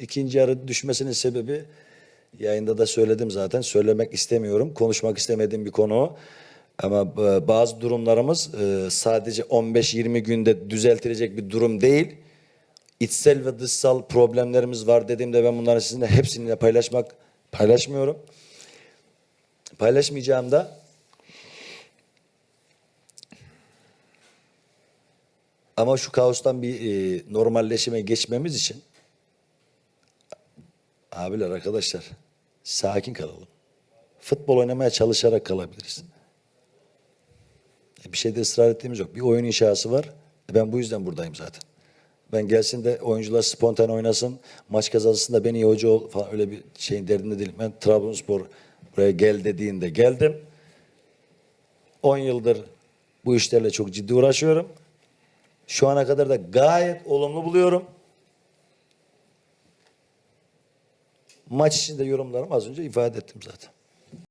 İkinci yarı düşmesinin sebebi yayında da söyledim zaten. Söylemek istemiyorum. Konuşmak istemediğim bir konu. Ama e, bazı durumlarımız e, sadece 15-20 günde düzeltilecek bir durum değil. İçsel ve dışsal problemlerimiz var dediğimde ben bunları sizinle hepsini paylaşmak paylaşmıyorum. Paylaşmayacağım da ama şu kaostan bir e, normalleşime geçmemiz için abiler arkadaşlar sakin kalalım. Futbol oynamaya çalışarak kalabiliriz. E, Bir şeyde ısrar ettiğimiz yok. Bir oyun inşası var. E, Ben bu yüzden buradayım zaten. Ben gelsin de oyuncular spontan oynasın. Maç kazasında ben iyi hoca ol falan öyle bir şeyin derdinde değilim. Ben Trabzonspor buraya gel dediğinde geldim. 10 yıldır bu işlerle çok ciddi uğraşıyorum. Şu ana kadar da gayet olumlu buluyorum. Maç içinde yorumlarımı az önce ifade ettim zaten.